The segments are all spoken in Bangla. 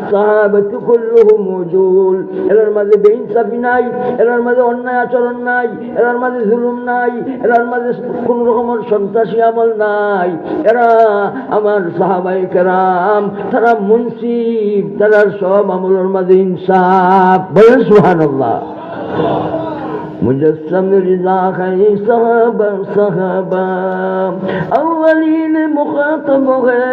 আসাহাবাতু কুল্লুহুম উজুল এরার মাঝে বেইনসাফি নাই এরার মাঝে অন্যায় আচরণ নাই এরার মাঝে জুলুম নাই এরার মাঝে কোন রকম সন্ত্রাসী আমল নাই। এরা আমার সাহাবাই কেরাম, তারা মুনসিব, তারা সব আমলের মাঝে ইনসাফ। বলেন সুহানুল্লাহ مجسم رضا خی صحابہ صحابہ اولین مخاطب ہے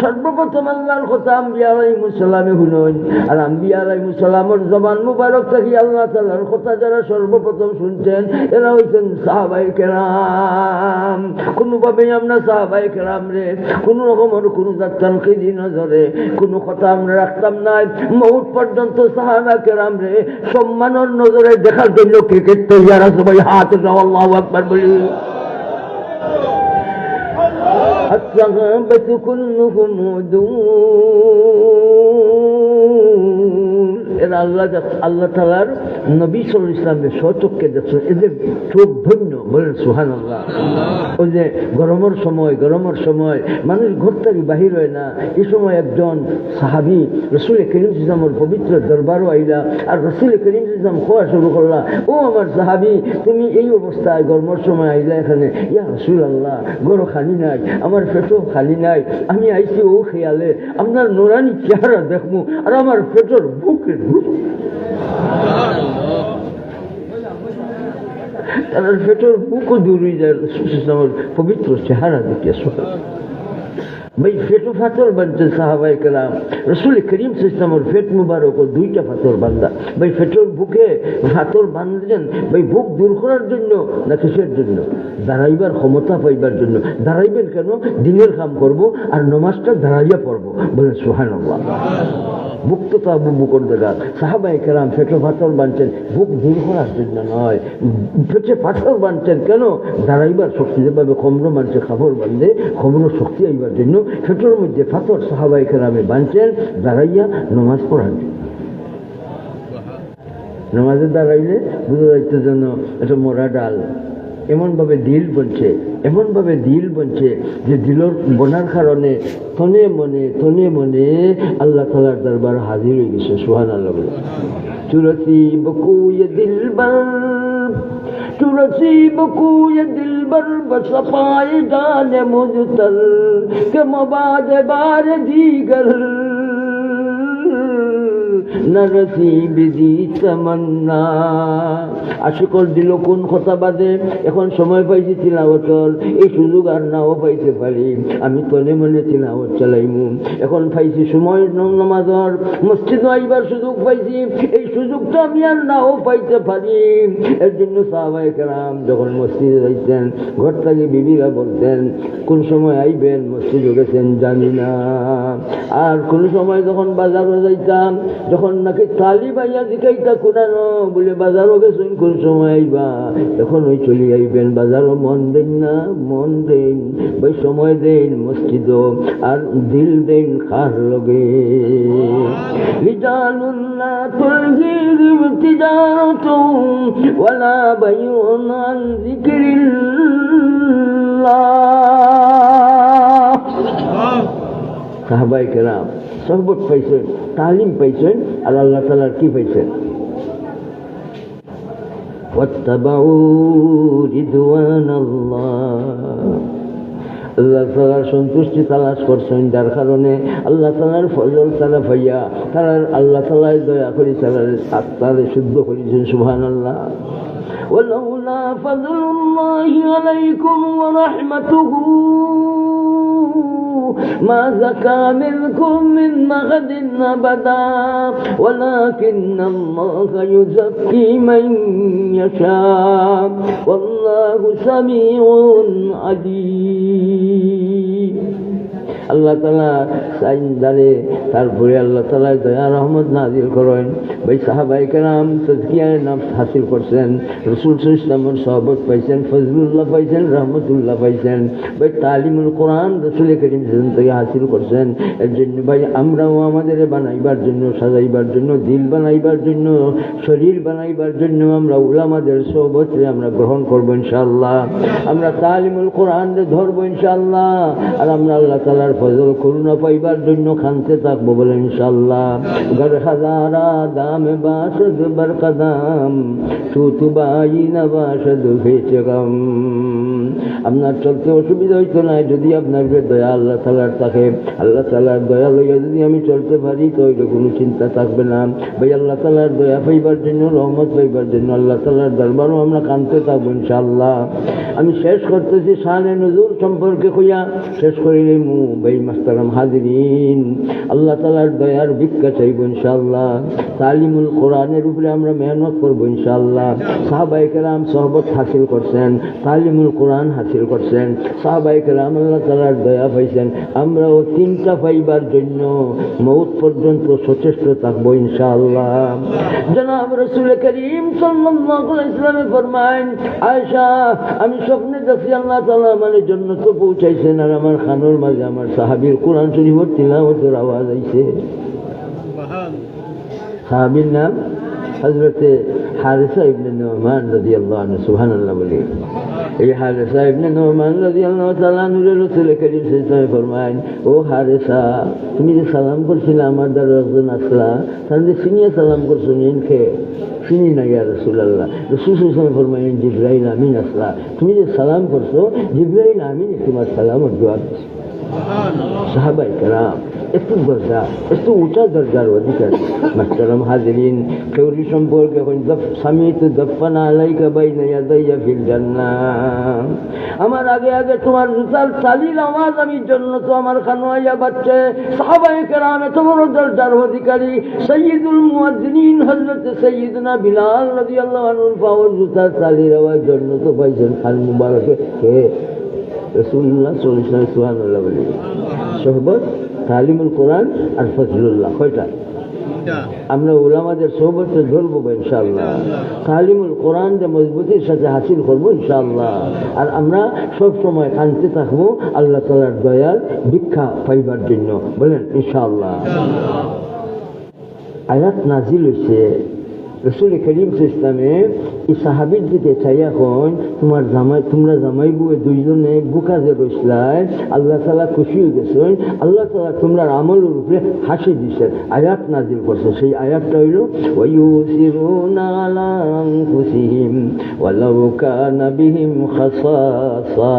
সর্বপ্রথম আল্লাহর কথা আম্বিয়া আলাই মুসালামে শুনুন আর আম্বিয়া আলাই মুসালামর জবান মুবারক থাকি আল্লাহ তাল্লাহর কথা যারা সর্বপ্রথম শুনছেন, এরা হইছেন সাহাবাই কেরাম। কোনোভাবেই আমরা সাহাবাই কেরাম রে, কোনো রকমের কোনো যাত্রান কেজি নজরে, কোনো কথা আমরা রাখতাম নাই। মৌত পর্যন্ত সাহাবা কেরাম রে, সম্মানের নজরে দেখার জন্য لكي كنت يا رسمي حاتزة والله أكبر بلي. حتى غابت كلهم ودون এরা আল্লাহ আল্লাহ তালার নবী সাল ইসলামের সচককে দেখছেন। এদের চোখ ধন্য বলেন সুহান আল্লাহ ওই যে গরমের সময় গরমের সময় মানুষ ঘর থেকে বাহির হয় না। এই সময় একজন সাহাবি রসুল করিম ইসলামের পবিত্র দরবারও আইলা আর রসুল করিম ইসলাম খোয়া শুরু করলা। ও আমার সাহাবি, তুমি এই অবস্থায় গরমের সময় আইলা এখানে। ইয়া রসুল আল্লাহ গরো খালি নাই, আমার পেটও খালি নাই। আমি আইছি ও খেয়ালে, আপনার নোরানি চেহারা দেখব আর আমার পেটের বুকের তার দূর হয়ে যায় পবিত্র চেহারা ভাই, ফেটো ফাতর সাহাবাই কালাম রসুল করিম ফেট মুবারক ও দুইটা ফাতর ভাই বুকে ফাতর ভাই, বুক দূর করার জন্য না কিসের জন্য? দাঁড়াইবার ক্ষমতা পাইবার জন্য। দাঁড়াইবেন কেন? দিনের কাম করব আর নমাজটা দাঁড়াইয়া পড়ব। বলে সোহান বুক তো তা বুকর দেখা সাহাবাই কেরাম ফেটো পাথর বানছেন বুক দূর করার জন্য নয়। ফেটে পাথর বানছেন কেন? দাঁড়াইবার শক্তি যেভাবে খমর মানছে খাবার বান্ধে খমর শক্তি আইবার জন্য ফেটোর মধ্যে পাথর সাহাবাই কেরামে বানছেন, দাঁড়াইয়া নমাজ পড়ার জন্য নমাজে দাঁড়াইলে বুঝা যাইতে জন্য এটা মোরা ডাল। এমনভাবে দিল বলছে, এমনভাবে দিল বলছে যে দিলর বোনার কারণে তনে মনে তনে মনে আল্লাহ তালার দরবার হাজির হয়ে গেছে সোহান আল্লাহ বলে। চুরতি বকুয়ে দিলবার نصیب کو یہ دل بر بصفائے جان مجھ কে کہ مباد بار না রসিবিদি আশুকর দিল কোন কথা বাদে এখন সময় পাইছি তিলাওয়াতর এই সুযোগ আর নাও পাইতে পারি। আমি তলে মনে তিলাওয়াত চালাইমু। এখন পাইছি সময় নমাজর। মসজিদ আইবার সুযোগ পাইছি। এই সুযোগটা আমি আর নাও পাইতে পারি। এর জন্য সাহাবাই কেলাম যখন মসজিদে যাইতেন, ঘর থেকে বিবিরা বলতেন, কোন সময় আইবেন? মসজিদে গেছেন? জানি না। আর কোন সময় যখন বাজারে যাইতাম যখন নাকি তালি বাইয়া দিকাইতা কোনানো বলে বাজারও গেছেন কোন সময় আইবা? এখন ওই চলে আইবেন বাজারও, মন দেন না, মন দেন ওই সময় দেন মসজিদ আর দিল দেন খার লগে। লিজানুল্লাহ তুলহির ইবতিদাত ওয়ালা বাইউন আন যিকরিল্লাহ। সাহাবাই কেরাম সহবত পাইছেন তালিম পাইছেন আর আল্লাহ তালার কি পাইছেন واتبعوا رضوان الله আল্লাহ তালার সন্তুষ্টি তালাশ করছেন যার কারণে আল্লাহ তালার ফজল তালা ভাইয়া তারার আল্লাহ তালায় দয়া করি তারার আত্মারে শুদ্ধ করেছেন সুহান আল্লাহ ولولا فضل الله عليكم ورحمته ما زكى منكم من مغد أبدا ولكن الله يزكي من يشاء. والله سميع عليم. আল্লাহ তালা সাইন দারে তারপরে আল্লাহ তালা দয়া রহমত নাজিল করেন। ভাই সাহাবাই কেরাম তজকিয়ার নাম হাসিল করছেন, রসুল ইসলামের সহবত পাইছেন, ফজলুল্লাহ পাইছেন, রহমতুল্লাহ পাইছেন। ভাই তালিমুল কোরআন রসুল করিম থেকে হাসিল করছেন। এর জন্য ভাই আমরাও আমাদের বানাইবার জন্য, সাজাইবার জন্য, দিল বানাইবার জন্য, শরীর বানাইবার জন্য আমরা উলামাদের সহবতরে আমরা গ্রহণ করব ইনশাল্লাহ আমরা তালিমুল কোরআন ধরবো ইনশাল্লাহ আর আমরা আল্লাহ তালার ফজল করুণা পাইবার জন্য খানতে থাকব বলে ইনশাল্লাহ গর হাজারা দাম, বাসদ বর তু তু বাই না বাসদ ভেচে গম আপনার চলতে অসুবিধা হইতো না, যদি আপনার উপরে দয়া আল্লাহ তালার থাকে, আল্লাহ তালার দয়া লইয়া যদি আমি চলতে পারি, তো ওইটা কোনো চিন্তা থাকবে না। ভাই, আল্লাহ তালার দয়া পাইবার জন্য, রহমত পাইবার জন্য, আল্লাহ তালার দরবারও আমরা কানতে থাকব, ইনশাআল্লাহ। আমি শেষ করতেছি শানে নজুর সম্পর্কে কইয়া, শেষ করিলে মু ভাই মাস্তারাম হাজিরিন। আল্লাহ তালার দয়ার ভিক্ষা চাইব, ইনশাআল্লাহ। তালিমুল কোরআনের উপরে আমরা মেহনত করব, ইনশাআল্লাহ। সাহাবাইকেরাম সহবত হাসিল করছেন, তালিমুল কোরআন হাসিল করছেন। সাহাবাইকেরাম আল্লাহ তালার দয়া পাইছেন। আমরাও তিনটা পাইবার জন্য মৌত পর্যন্ত সচেষ্ট থাকব ইনশাআল্লাহ। জনাব রসুল করিম ইসলামে ফরমায় আয়েশা, আমি স্বপ্নে দেখছি আল্লাহ তাআলা আমার জন্য তো পৌঁছাইছেন আর আমার খানোর মাঝে আমার সাহাবীর কোরআন শরীফের তিলাওয়াতের আওয়াজ আইছে। সাহাবীর নাম হজরতে হারিসা ইবনে নোমান রাজি আল্লাহ সুহান আল্লাহ বলি। এই হারিসা ইবনে নোমান রাজি আল্লাহ তালা নুরে রসুল করিম সাল্লাল্লাহু ফরমায় ও হারিসা তুমি যে সালাম করছিলে আমার দ্বারা একজন আসলা তাহলে সিনিয়ে সালাম করছ নিনকে চিনি না ইয়া রসুল্লাহ রসুল সালাম ফরমাইন জিব্রাইল আমিন আসলা। তুমি যে সালাম করছ জিব্রাইল আমিন তোমার সালামর জবাব দিচ্ছে সাহাবাই কালাম একটু দরজা, একটু উঁচা দরজার অধিকারী। মাস্টারম হাজিরিন চৌরি সম্পর্কে স্বামী তো দফানা আলাইকা বাই নাইয়া ফিল জান্নাত আমার আগে আগে তোমার জুতার চালির আওয়াজ আমি জন্য তো আমার খানোয়াইয়া বাচ্চে সাহাবাই কেরাম এত বড় দরজার অধিকারী, সৈয়দুল মুয়াজ্জিনিন হযরত সৈয়দনা বিলাল রাদিয়াল্লাহু আনহুর পাওয়ার জুতার চালির আওয়াজ জন্য তো পাইছেন খান মুবারকে। কে? রসুল্লাহ সুহানুল্লাহ বলি তালিমুল কোরআন আর ফজলুল্লাহ কয়টা? আমরা ওলামাদের সোহবতে ধরবো ইনশাআল্লাহ। তালিমুল কোরআন যে মজবুতির সাথে হাসিল করব ইনশাআল্লাহ। আর আমরা সব সময় কানতে থাকব আল্লাহ তালার দয়াল ভিক্ষা পাইবার জন্য। বলেন ইনশাআল্লাহ। আয়াত নাজিল হয়েছে রসুল করিম ইসলামে সাহাবির দিকে চাইয়া কন তোমার জামাই, তোমরা জামাই বুয়ে দুইজনে বুকা যে রইসলাই, আল্লাহ তালা খুশি হয়ে গেছেন, আল্লাহ তালা তোমরা আমলের উপরে হাসি দিছেন আয়াত নাজির করছে। সেই আয়াতটা হইল ওয়ালাউ কানা বিহিম খাসাসা।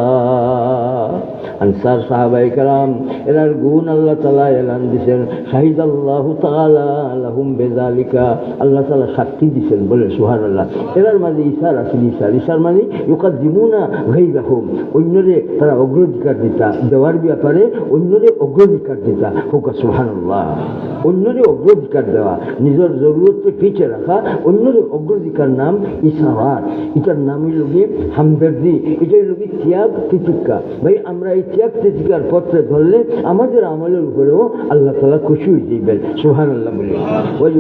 আনসার সাহাবাই কালাম এরার গুণ আল্লাহ তালা এলান দিছেন। শাহিদ আল্লাহ তালা আলহুম বেজালিকা আল্লাহ তালা সাক্ষী দিছেন বলে সুহান আল্লাহ এরার মাঝে ইশার আছে ইশার ইশার মানে ইউকার দিমুনা ঘাই রাখুম অন্যরে তারা অগ্রাধিকার দিতা, দেওয়ার ব্যাপারে অন্যরে অগ্রাধিকার দিতা। হোক সুহান আল্লাহ অন্যরে অগ্রাধিকার দেওয়া, নিজের জরুরতকে পিছিয়ে রাখা, অন্যরে অগ্রাধিকার নাম ইশারাত এটার নাম হইল গিয়ে হামদর্দি। এটা হইল গিয়ে ত্যাগ তিতিকা ভাই, আমরা এই একটি জিকার পত্রে ধরলে আমাদের আমলের উপরেও আল্লাহ তালা খুশি হয়ে যাইবেন। সোহান আল্লাহ বলে। ওই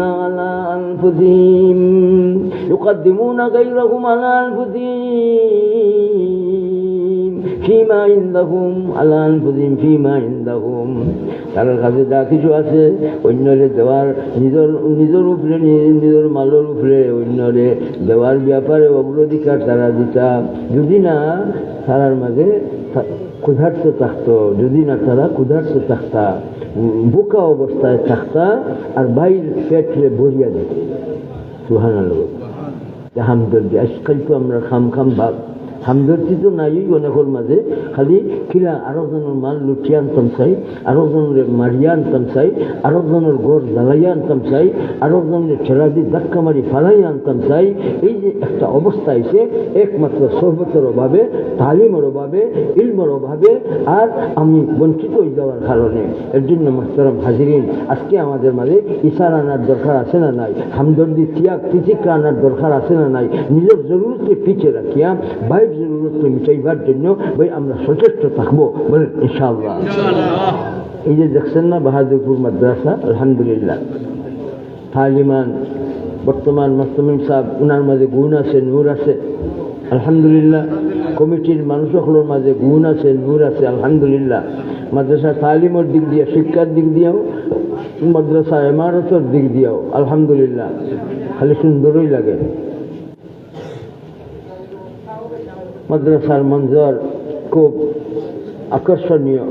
আলা আনফুসিহিম, ইউকাদ্দিমুনা গায়রাহুম আলা আনফুসিহিম। ফিমা ইন্দাহুম আল্লাহ আনফুদিম ফিমা ইন্দাহুম। তার কাছে যা কিছু আছে, অন্যরে দেওয়ার নিজের নিজের উপরে, নিজের মালের উপরে অন্যরে দেওয়ার ব্যাপারে অগ্রাধিকার তারা দিতা। যদি না, তারার মাঝে ক্ষুধার্ত থাকত। যদি না, তারা ক্ষুধার্ত থাকতা। বোকা অবস্থায় থাকতা আর বাইর পেটরে ভরিয়া দিত সুহান আলম হামদর্দি আজকাল তো আমরা খাম খাম ভাব। হামদর্দি তো নাই অনেকের মাঝে খালি কিলা আরও জনের মাল লুটিয়ে আনতাম চাই আরও জনের মারিয়া আনতাম চাই আরও জনের গড় জ্বালাইয়া আনতাম চাই আরও জনের ছেড়া দিয়ে ধাক্কা মারি ফালাই আনতাম চাই। এই যে একটা অবস্থা এসে একমাত্র সহবতের অভাবে তালিমের অভাবে ইলমের অভাবে আর আমি বঞ্চিত হয়ে যাওয়ার কারণে এর জন্য মাস্টারাম হাজিরিন আজকে আমাদের মাঝে ইশার আনার দরকার আছে না নাই? হামদর্দি ত্যাগ তিতিকা আনার দরকার আছে না নাই? নিজের জরুরতকে পিছিয়ে রাখিয়া বাইর জরুরতকে জন্য ভাই আমরা সচেষ্ট থাকব বলেন ইনশাআল্লাহ। এই যে দেখছেন না বাহাদুরপুর মাদ্রাসা, আলহামদুলিল্লাহ। তালিমান বর্তমান মাস্তমিম সাহেব, উনার মাঝে গুণ আছে নূর আছে আলহামদুলিল্লাহ কমিটির মানুষগুলোর মাঝে গুণ আছে নূর আছে আলহামদুলিল্লাহ মাদ্রাসা তালিমের দিক দিয়ে শিক্ষার দিক দিয়েও, মাদ্রাসা ইমারতের দিক দিয়েও, আলহামদুলিল্লাহ। খালি সুন্দরই লাগে মাদ্রাসার মঞ্জর খুব আকর্ষণীয়।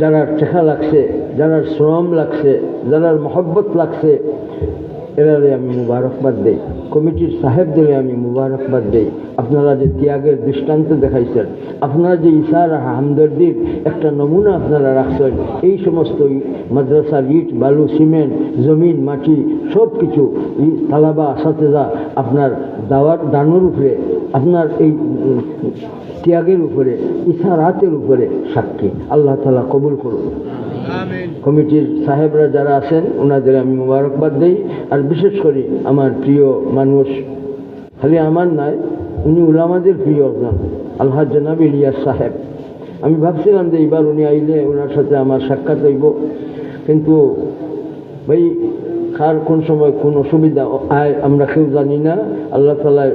যারা টেকা লাগছে যারা শ্রম লাগছে যারা মহব্বত লাগছে, এরারে আমি মুবারকবাদ দেই। কমিটির সাহেবদের আমি মুবারকবাদ দেই। আপনারা যে ত্যাগের দৃষ্টান্ত দেখাইছেন, আপনারা যে ইশার হামদর্দির একটা নমুনা আপনারা রাখছেন, এই সমস্ত মাদ্রাসার ইট বালু, সিমেন্ট, জমিন, মাটি সব কিছু তালাবা, সাতেজা আপনার দাওয়ার দানোর উপরে, আপনার এই ত্যাগের উপরে, ইশারাতের উপরে সাক্ষী। আল্লাহ তালা কবুল করুন। কমিটির সাহেবরা যারা আছেন, ওনাদের আমি মোবারকবাদ দিই। আর বিশেষ করে আমার প্রিয় মানুষ খালি আমার নয়, উনি উলামাদের প্রিয় একজন আল্লাহ জনাব ইলিয়াস সাহেব। আমি ভাবছিলাম যে এইবার উনি আইলে ওনার সাথে আমার সাক্ষাৎ হইব। কিন্তু ভাই, কার কোন সময় কোন অসুবিধা আয় আমরা কেউ জানি না। আল্লাহ তালা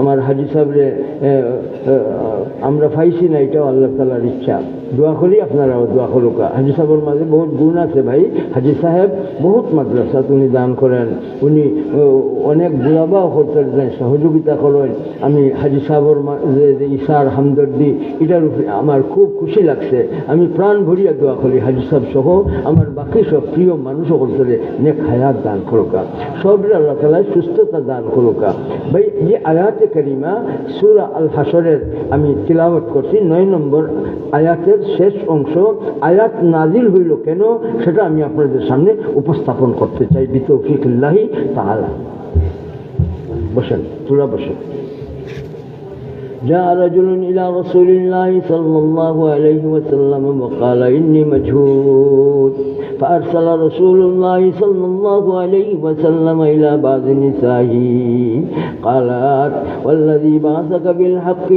আমার হাজি সাহেবরে আমরা পাইছি না, এটাও আল্লাহ তালার ইচ্ছা। দোয়া করি আপনারাও দোয়া করুকা হাজি সাহেবের মাঝে বহুত গুণ আছে ভাই। হাজি সাহেব বহুত মাদ্রাসা উনি দান করেন। উনি অনেক বুড়াবাও করতে দেন সহযোগিতা করেন আমি হাজি সাহেবের মাঝে যে ইশার হামদর্দি, এটার উপরে আমার খুব খুশি লাগছে। আমি প্রাণ ভরিয়া দোয়া করি হাজি সাহেব সহ। আমার বাকি সব প্রিয় মানুষ করতে নেক হায়াত দান করুকা। সবরে আল্লাহ তালা সুস্থতা দান করুকা। ভাই, এই আয়াতে করিমা, সুরা আল হাসরের আমি তিলাওয়াত করছি, নয় নম্বর আয়াতের শেষ অংশ আয়াত নাজিল হইল কেন? সেটা আমি আপনাদের সামনে উপস্থাপন করতে চাই। বিতফিক্লাহি তাহলে বসেন তোরা বসেন। جاء رجل إلى رسول الله صلى الله عليه وسلم وقال إني مجهود فأرسل رسول الله صلى الله عليه وسلم إلى بعض نسائه قالت والذي بعثك بالحق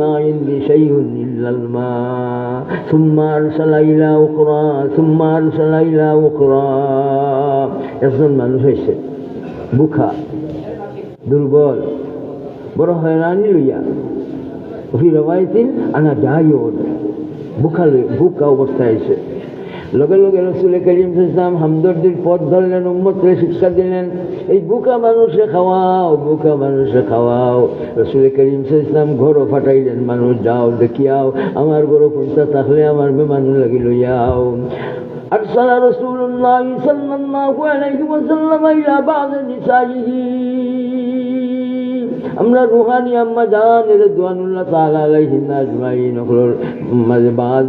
ما عندي شيء إلا الماء ثم أرسل إلى أخرى ثم أرسل إلى أخرى একজন মানুষ হয়েছে বুখা দুর্বল বড় হয়রানি লইয়া وفي رواية أنا دايون বুকা লই বুকা অবস্থায় এসে লগে লগে রসুল করিম ইসলাম হামদর্দির পথ ধরলেন উম্মতরে শিক্ষা দিলেন এই বুকা মানুষে খাওয়াও বুকা মানুষে খাওয়াও রসুল করিম ইসলাম ঘরও ফাটাইলেন মানুষ যাও দেখিয়াও আমার ঘরও কোনটা থাকলে আমার বেমান লাগি লইয়াও أرسل رسول الله صلى الله عليه وسلم إلى بعض نسائه আমরা রুহানি আম্মা জান রেদওয়ানুল্লাহ তাআলা আলাইহিন আজমাইন ওগুলোর মাঝে বাদ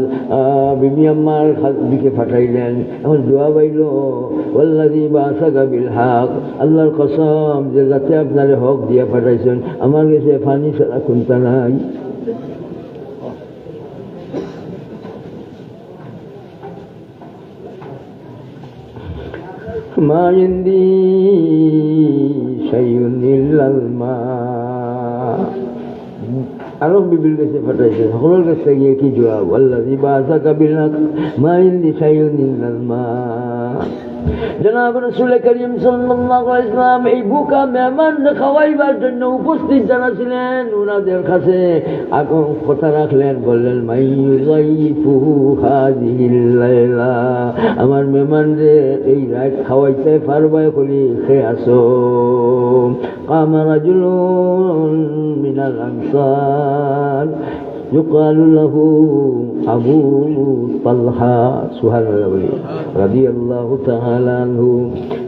বিবি আম্মার দিকে পাঠাইলেন এখন দোয়া পাইল ওয়াল্লাযী বাসাকা বিল হক আল্লাহর কসম যে যাতে আপনার হক দিয়ে পাঠাইছেন আমার কাছে ফানি ছাড়া কোনটা নাই ما عندي শাইউন ইল্লাল মা আরও বিবির কাছে পাঠাইছে, সকলের কাছ থেকে কি জোয়া আল্লাহ বাসা কাবিল মা ইন্দি শাইউন ইল্লাল জনাব রসুল করিম সাল্লাম এই বুকা মেহমান খাওয়াইবার জন্য উপস্থিত জানাছিলেন। ছিলেন ওনাদের কাছে আগুন কথা রাখলেন, বললেন আমার মেহমানদের এই রাত খাওয়াইতে পারবে বলি সে আসো। কামারাজুল মিনাল আনসার। يقال له أبو طلحة سبحان الله رضي الله تعالى عنه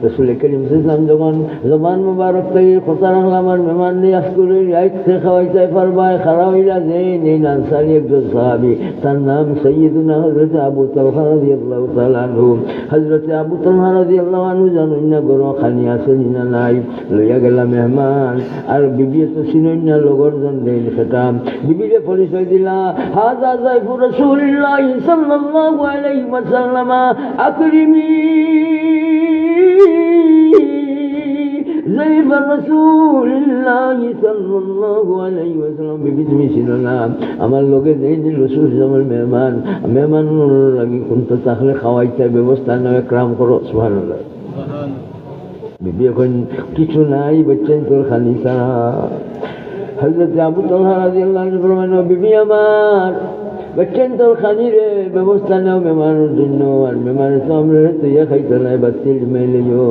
رسول كريم সাল্লাম যখন জবান মুবারক থেকে কথা রাখলাম আমার মেহমান নিয়ে আসকুলে রাইতে খাওয়াইতে পারবায় খারাপ হইলা যে নেই আনসারি একজন সাহাবি তার নাম সৈয়দুনা হজরত আবু তলহা রাজি আল্লাহ তালু হজরত আবু তলহা রাজি আল্লাহ আনু জানুন না গরম খানি আছে না নাই লইয়া গেলা মেহমান আর বিবি তো চিনই না লগর জন দেন সেটা বিবিরে পরিচয় দিলা হাজা জাইফু রাসূলুল্লাহ সাল্লাল্লাহু আলাইহি ওয়াসাল্লাম আকরিমি زيف رسول الله صلى الله عليه وسلم ببسم سننا আমার লোকে যেই দিন রসুল আমার মেহমান মেহমান লাগি কোনটা তাহলে খাওয়াইতে ব্যবস্থা নয় ক্রাম করো সুবহানাল্লাহ বিবি এখন কিছু নাই বলছেন তোর খালি তারা হজরত আবু তলহা বিবি আমার বলছেন তোর খানি রে, ব্যবস্থা নাও মেহমানের জন্য, আর মেহমানের তো আমরা তুইয়া খাইতে নাই বাতিল মেলেও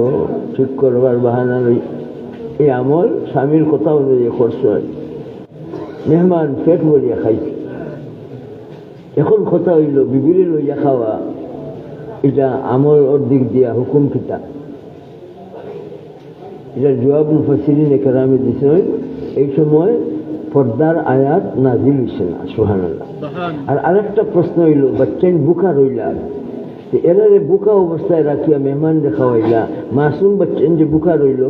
ঠিক করবার বাহানা লই। এই আমল স্বামীর কথা অনুযায়ী করছ মেহমান পেট ভরিয়া খাইছে। এখন কথা হইল, বিবিরে লইয়া খাওয়া, এটা আমল ওর দিক দিয়া হুকুম কিতা? এটা জবাব মুফাসিরিন একরামে দিছে এই সময় পর্দার আয়াত নাজিল হইছে না সুহানাল্লাহ আর আরেকটা প্রশ্ন হইল বাচ্চান বুকা রইলা? তো এরারে বুকা অবস্থায় রাখিয়া মেহমান দেখা হইলা মাসুম বাচ্চান যে বুকা রইল?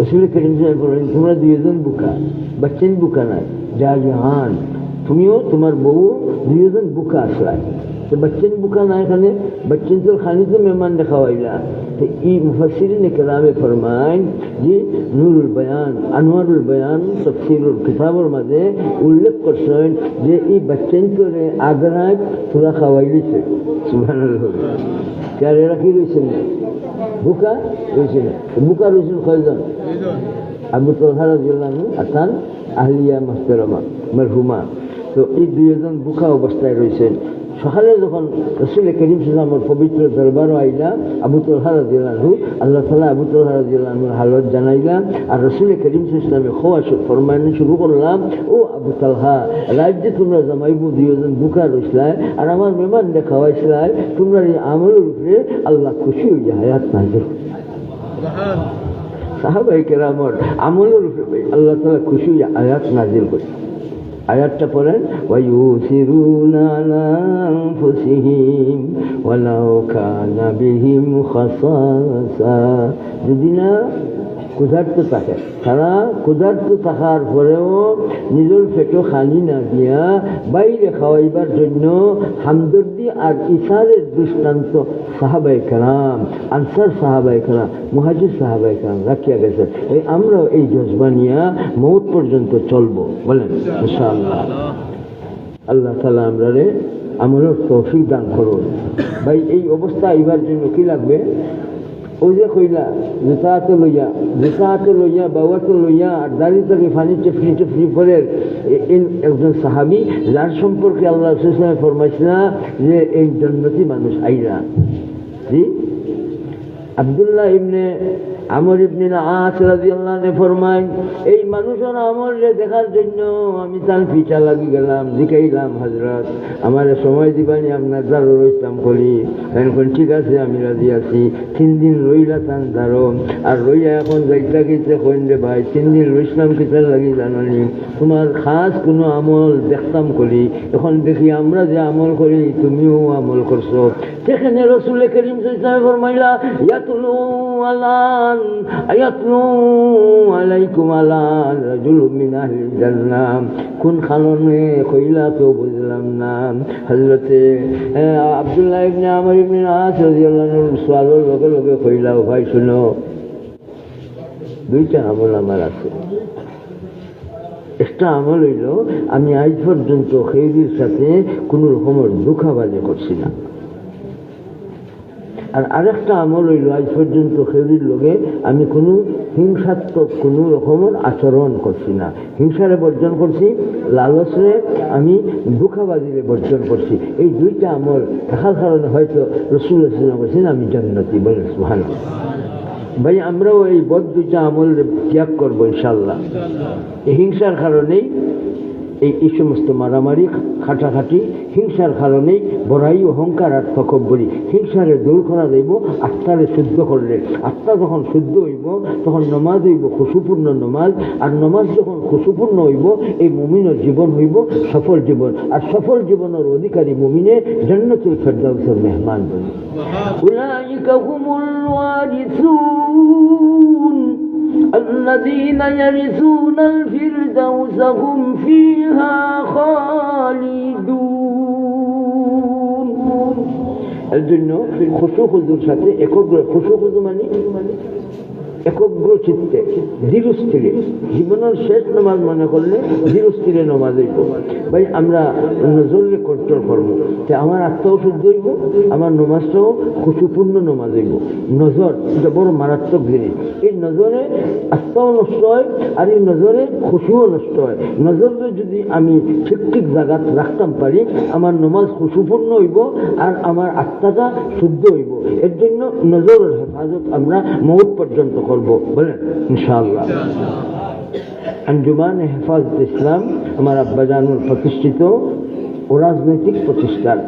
রসুল করিম বলেন তোমরা দুইজন বুকা বাচ্চান বুকা নাই? যা জাহান তুমিও তোমার বউ দুইজন বুকা আসলাই তো বাচ্চান বুকা না এখানে? বাচ্চান তোর খানিতে মেহমান দেখা তো এই মুফাসিরিন কেরামে ফরমাইন যে নুরুল বয়ান আনোয়ারুল বয়ান তফসিরুল কিতাবর মাঝে উল্লেখ করছেন যে এই বাচ্চান তোরে আগ্রায় তোরা খাওয়াইলিছে সুবহানাল্লাহ কার এরা কি রয়েছেন বুকা রয়েছেন বুকা রয়েছেন কয়জন আবু তলহা রাজিয়াল্লাহু আসান আহলিয়া মাস্তারমা মারহুমা তো এই দুইজন বুকা অবস্থায় রয়েছেন সকালে যখন রসুল করিম সালামর পবিত্র দরবারও আইলা, আবু তলহা রাজিয়াল্লাহু আল্লাহ তালা আবু তলহা রাজিয়াল্লাহুর হালত জানাইলা, আর রসুল করিম ইসলামে খোয়া ফরমাইনে শুরু করলাম, ও আবু তালহা রাজ্যে তোমরা জামাইবু দুইজন বুকা রইসলাই আর আমার মেহমান দেখাওয়াইছিলাই তোমরা এই আমলের উপরে আল্লাহ খুশি হইয়া হায়াত নাজির সাহাবাই কেরামর আমলের উপরে আল্লাহ তালা খুশি হইয়া আয়াত নাজিল করে আয়াতটা পড়েন ওই উসিরুন ফুসিহিম ওলাও খানা বিহিম খাসা যদি না ক্ষুধার্ত থাকে তারা ক্ষুধার্ত থাকার পরেও নিজের পেটও খালি না দিয়া বাইরে খাওয়াইবার জন্য হামদর্দি আর ইসারের দৃষ্টান্ত সাহাবাই কালাম আনসার সাহাবাই কালাম মহাজির সাহাবাই কালাম রাখিয়া গেছে এই আমরাও এই জজবা নিয়া মৌত পর্যন্ত চলবো, বলেন, ইনশাআল্লাহ। আল্লাহ তালা আমরা রে আমলের তৌফিক দান করুন। ভাই, এই অবস্থা আইবার জন্য কি লাগবে? ওই যে কইলা জুতাতে লইয়া জুতাতে লইয়া, বাবাতে লইয়া, আর দাঁড়িয়ে থেকে ফানি চেপনি চেপনি পরে একজন সাহাবি, যার সম্পর্কে আল্লাহ সুসলামে ফরমাইছে না যে এই জন্মতি মানুষ আইরা। জি? আবদুল্লাহ ইবনে আমর ইবনে আস রাদিয়াল্লাহু আনহু ফরমায়, এই মানুষের আমরে দেখার জন্য আমি তার পিছা লাগি গেলাম, জিকাইলাম হযরত। আমার সময় দিবানি আপনার দারো রইতাম করি এখন ঠিক আছে, আমি রাজি আছি। তিন দিন রইলা তান দারো আর রইয়া এখন যাইতা গেছে কইন রে ভাই, তিন দিন রইসলাম কিতার লাগি জানানি? তোমার খাস কোনো আমল দেখতাম করি এখন দেখি আমরা যে আমল করি, তুমিও আমল করছ। সেখানে রসুল করিম সাল্লাল্লাহু ফরমাইলা, ইয়াতুলু আলান আয়াতলু আলাইকুম রাজুল মিন জান্নাহ। কোন কইলা তো বুঝলাম না। হযরতে আব্দুল্লাহ ইবনে আমর ইবনে আস রাদিয়াল্লাহু আনহু লগে লগে কইলা ভাই, শুনো, দুইটা আমল আমার আছে। একটা আমল হইল, আমি আজ পর্যন্ত খেদির সাথে কোনো রকমের দুঃখাবাজি করছি না। আর আরেকটা আমল হইল, আজ পর্যন্ত খেউরির লোকে আমি কোনো হিংসাত্মক, কোনো রকমের আচরণ করছি না। হিংসারে বর্জন করছি লালসরে আমি দুঃখাবাজিরে বর্জন করছি। এই দুইটা আমল থাকার কারণে হয়তো রসুল করছেন আমি জন্নতি বলে সুহান ভাই, আমরাও এই বদ দুইটা আমল ত্যাগ করব ইনশাল্লাহ হিংসার কারণেই এই এই সমস্ত মারামারি খাটাখাটি হিংসার কারণেই বড়াই অহংকার আর তকব্বরি হিংসারে দূর করা যাইব আত্মারে শুদ্ধ করলে আত্মা যখন শুদ্ধ হইব তখন নমাজ হইব খুশুপূর্ণ নমাজ। আর নমাজ যখন খুশুপূর্ণ হইব এই মুমিনের জীবন হইব সফল জীবন। আর সফল জীবনের অধিকারী মুমিনে জন্নতুল ফেরদাউসের মেহমান বলি। উলাইকা হুমুল ওয়ারিসুন। الذين يرثون الفردوس هم فيها خالدون. الدنيا في একগ্র চিত্তে ধীরস্থিরে জীবনের শেষ নমাজ মনে করলে ধীরস্থিরে নমাজ হইব। ভাই, আমরা নজরলে কন্ট্রোল করব। তে আমার আত্মাও শুদ্ধ হইব, আমার নমাজটাও খুশুপূর্ণ নমাজ হইব। নজর, এটা বড় মারাত্মক জিনিস। এই নজরে আত্মাও নষ্ট হয়, আর এই নজরে খুশুও নষ্ট হয়। নজরে যদি আমি ঠিক ঠিক জায়গাত রাখতাম পারি, আমার নমাজ খুশুপূর্ণ হইব, আর আমার আত্মাটা শুদ্ধ হইব। এর জন্য নজরের হেফাজত আমরা মৌত পর্যন্ত করব বলেন ইনশাআল্লাহ। আঞ্জুমান হেফাজত ইসলাম আমার আব্বাজানুর প্রতিষ্ঠিত ও রাজনৈতিক প্রতিষ্ঠান।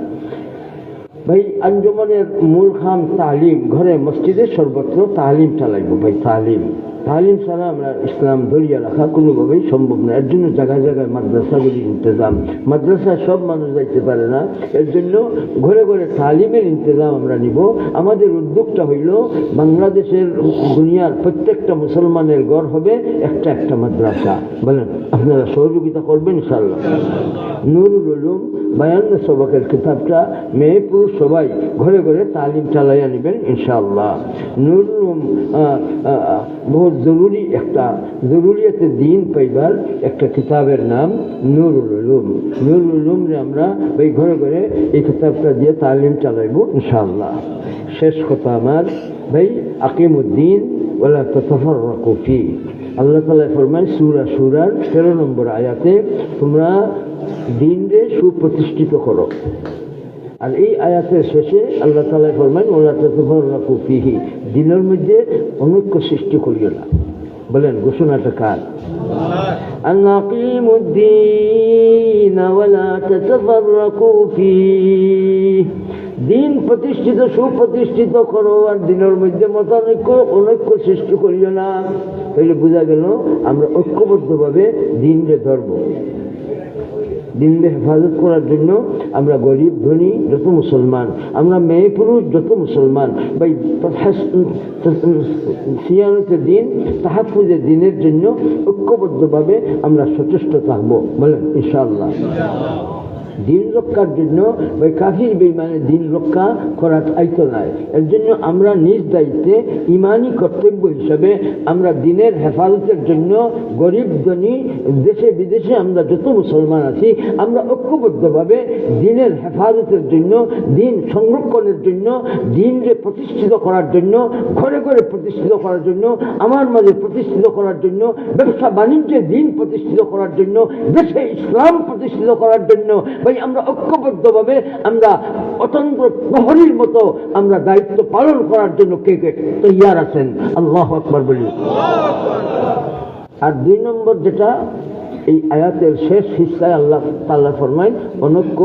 ভাই আঞ্জুমানের মূল খাম তালিম ঘরে মসজিদে সর্বত্র তালিম চালাইব ভাই তালিম। তালিম ছাড়া আমরা ইসলাম ধরিয়া রাখা কোনোভাবেই সম্ভব না। এর জন্য জায়গায় জায়গায় মাদ্রাসাগুলি ইন্তজাম। মাদ্রাসায় সব মানুষ যাইতে পারে না। এর জন্য ঘরে ঘরে তালিমের ইন্তজাম আমরা নিব। আমাদের উদ্যোগটা হইল, বাংলাদেশের দুনিয়ার প্রত্যেকটা মুসলমানের গড় হবে একটা একটা মাদ্রাসা। বলেন, আপনারা সহযোগিতা করবেন ইনশাল্লাহ নুরুল উলুম বায়ান্ন সবকের কিতাবটা মেয়ে পুরুষ সবাই ঘরে ঘরে তালিম চালাইয়া নেবেন ইনশাআল্লাহ। উলুম আহ, আহ, বহুত জরুরি একটা দিন পাইবার একটা কিতাবের নাম নুরুল উলুম। নুরুল উলুমরে আমরা ওই ঘরে ঘরে এই কিতাবটা দিয়ে তালিম চালাইব ইনশাআল্লাহ। শেষ কথা আমার ভাই আকিমুদ্দিন ওলা তফরকু ফি। আল্লাহ তালা ফরমান সুরা সুরার তেরো নম্বর আয়াতে তোমরা দিনরে সুপ্রতিষ্ঠিত করো। আর এই আয়াতের শেষে আল্লাহ তালা ফরমান ওলা দিনের মধ্যে অনৈক্য সৃষ্টি করিও না। বলেন, ঘোষণাটা কার? দিন প্রতিষ্ঠিত, সুপ্রতিষ্ঠিত করো, আর দিনের মধ্যে মতানৈক্য, অনৈক্য সৃষ্টি করিও না। তাহলে বোঝা গেল, আমরা ঐক্যবদ্ধভাবে দিনকে ধরবো। দিনকে হেফাজত করার জন্য আমরা গরিব, ধনী, যত মুসলমান, আমরা মেয়ে, পুরুষ, যত মুসলমান, বা সিয়ানতের দিন তাহাফুজের দিনের জন্য ঐক্যবদ্ধভাবে আমরা সচেষ্ট থাকব। বলেন, ইনশাআল্লাহ। দিন রক্ষার জন্য, ওই কাফির বেইমানের দিন রক্ষা করা দায়িত্ব নয় এর জন্য আমরা নিজ দায়িত্বে ইমানি কর্তব্য হিসাবে আমরা দিনের হেফাজতের জন্য গরিব, ধনী, দেশে, বিদেশে আমরা যত মুসলমান আছি, আমরা ঐক্যবদ্ধভাবে দিনের হেফাজতের জন্য, দিন সংরক্ষণের জন্য, দিনকে প্রতিষ্ঠিত করার জন্য, ঘরে ঘরে প্রতিষ্ঠিত করার জন্য, আমার মাঝে প্রতিষ্ঠিত করার জন্য, ব্যবসা বাণিজ্যে দিন প্রতিষ্ঠিত করার জন্য, দেশে ইসলাম প্রতিষ্ঠিত করার জন্য ভাই, আমরা ঐক্যবদ্ধভাবে আমরা অতন্ত্র প্রহরীর মতো আমরা দায়িত্ব পালন করার জন্য কে কে তৈয়ার আছেন? আল্লাহ আকবর বলি। আর দুই নম্বর যেটা, এই আয়াতের শেষ হিস্সায় আল্লাহ তাল্লাহ ফরমাইন অনৈক্য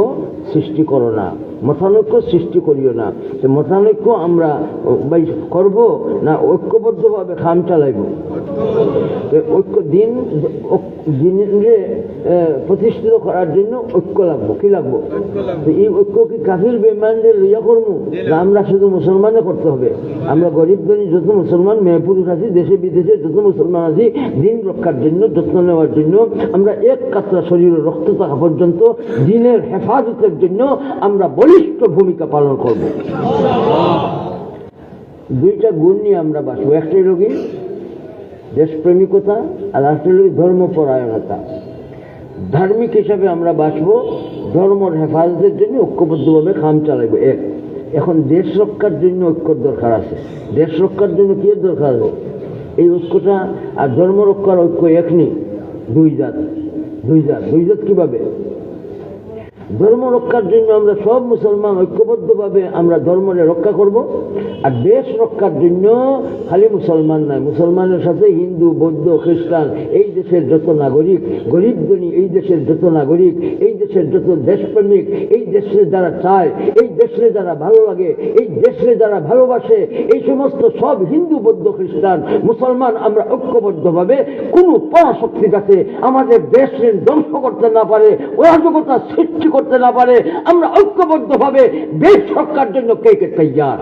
সৃষ্টি করো না, মতানৈক্য সৃষ্টি করিও না। তো মতানৈক্য আমরা করব না, ঐক্যবদ্ধভাবে খাম চালাইব। ঐক্য দিন দিনে প্রতিষ্ঠিত করার জন্য ঐক্য লাগবো। কি লাগবো? এই ঐক্য কি কাফির বেমানদের লইয়া করব? না আমরা শুধু মুসলমানে করতে হবে। আমরা গরিব ধনী যত মুসলমান মেয়ে পুরুষ আছি দেশে বিদেশে যত মুসলমান আছি দিন রক্ষার জন্য যত্ন নেওয়ার জন্য আমরা এক কাতরা শরীরে রক্ত থাকা পর্যন্ত দিনের হেফাজতের জন্য আমরা বলিষ্ঠ ভূমিকা পালন করব। দুইটা গুণ নিয়ে আমরা বাঁচবো। একটাই রোগী দেশপ্রেমিকতা আর হলো ধর্মপরায়ণতা। ধার্মিক হিসাবে আমরা বাঁচবো, ধর্মর হেফাজতের জন্য ঐক্যবদ্ধভাবে খাম চালাইব। এক, এখন দেশ রক্ষার জন্য ঐক্যর দরকার আছে। দেশ রক্ষার জন্য কি দরকার আছে? এই ঐক্যটা আর ধর্ম রক্ষার ঐক্য এক নেই। দুই জাত। দুই জাত। দুই জাত কীভাবে? ধর্ম রক্ষার জন্য আমরা সব মুসলমান ঐক্যবদ্ধভাবে আমরা ধর্মরে রক্ষা করব। আর দেশ রক্ষার জন্য খালি মুসলমান নয়, মুসলমানের সাথে হিন্দু, বৌদ্ধ, খ্রিস্টান, এই দেশের যত নাগরিক, গরিব ধনী, এই দেশের যত নাগরিক, এই দেশের যত দেশপ্রেমিক, এই দেশে যারা চায়, এই দেশে যারা ভালো লাগে, এই দেশে যারা ভালোবাসে, এই সমস্ত সব হিন্দু, বৌদ্ধ, খ্রিস্টান, মুসলমান আমরা ঐক্যবদ্ধভাবে কোনো পরাশক্তি যাতে আমাদের দেশের ধ্বংস করতে না পারে। অরাজকতা সৃষ্টি করতে না পারে আমরা ঐক্যবদ্ধ ভাবে বেশ সরকার জন্য কে কে তৈয়ার?